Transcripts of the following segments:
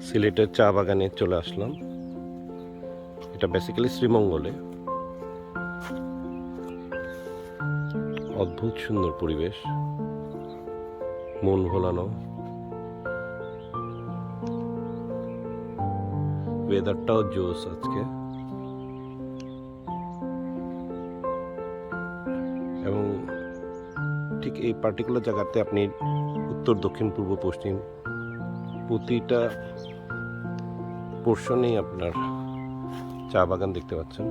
সিলেটের চা বাগানে চলে আসলাম। এটা বেসিক্যালি শ্রীমঙ্গলে। অদ্ভুত সুন্দর পরিবেশ। মন ভোলানো। ওয়েদারটাও জোস আজকে। এবং ঠিক এই পার্টিকুলার জায়গাতে আপনি উত্তর, দক্ষিণ, পূর্ব, পশ্চিম প্রতিটা পোর্শনেই আপনার চা বাগান দেখতে পাচ্ছেন।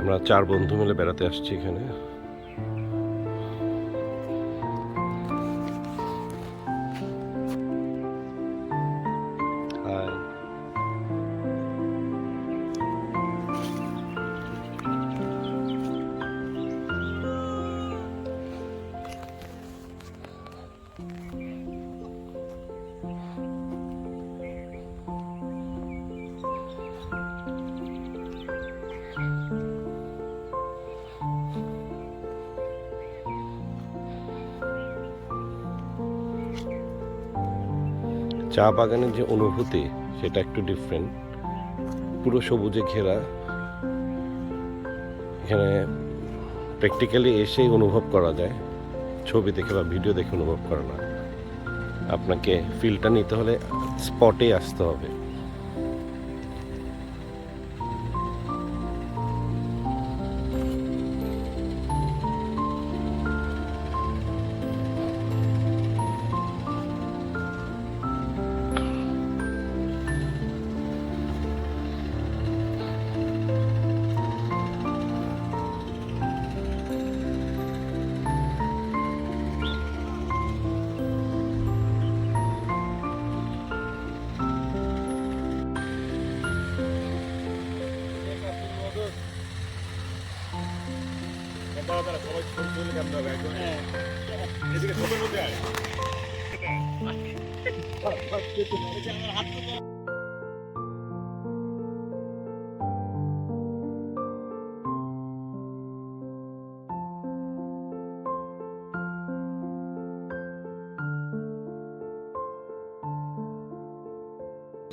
আমরা চার বন্ধু মিলে বেড়াতে আসছি এখানে। চা বাগানের যে অনুভূতি, সেটা একটু ডিফারেন্ট পুরো সবুজে ঘেরা। এখানে প্র্যাকটিক্যালি এসেই অনুভব করা যায়। ছবি দেখে বা ভিডিও দেখে অনুভব করা না। আপনাকে ফিলটা নিতে হলে স্পটে আসতে হবে।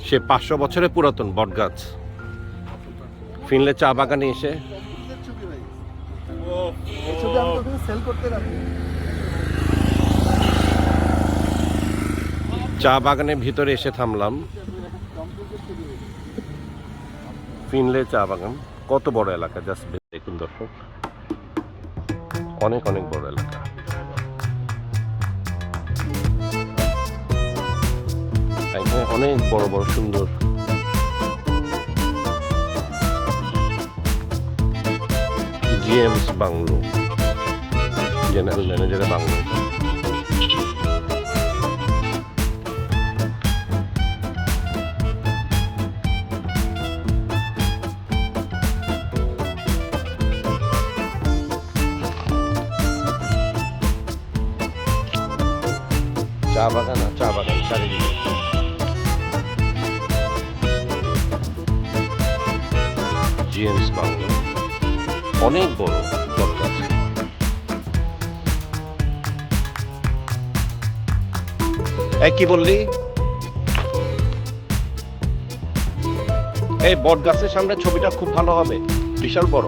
সে পাঁচশো বছরের পুরাতন বটগাছ। ফিনলে চা বাগানে এসে চা বাগানের ভিতরে এসে থামলাম। ফিনলে চা বাগান। কত বড় এলাকা জাস্ট দেখুন দর্শক। অনেক অনেক বড় এলাকা। অনেক বড় বড় সুন্দর জিএমস বাংলো জেনারেল ম্যানেজারের বাংলো এটা। চা বাগান আর চা বাগান চারিদিকে জিএমস বাংলো অনেক বড় এই কি বললি? এই বট গাছের সামনে ছবিটা খুব ভালো হবে, বিশাল বড়।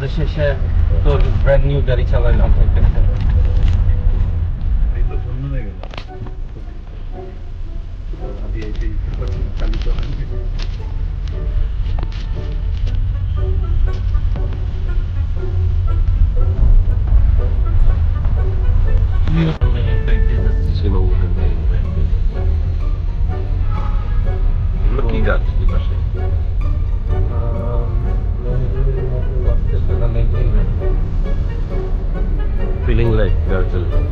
বাংলাদেশে এসে তোর ব্র্যান্ড নিউ গাড়ি চালাইলাম। চলে যাও চলে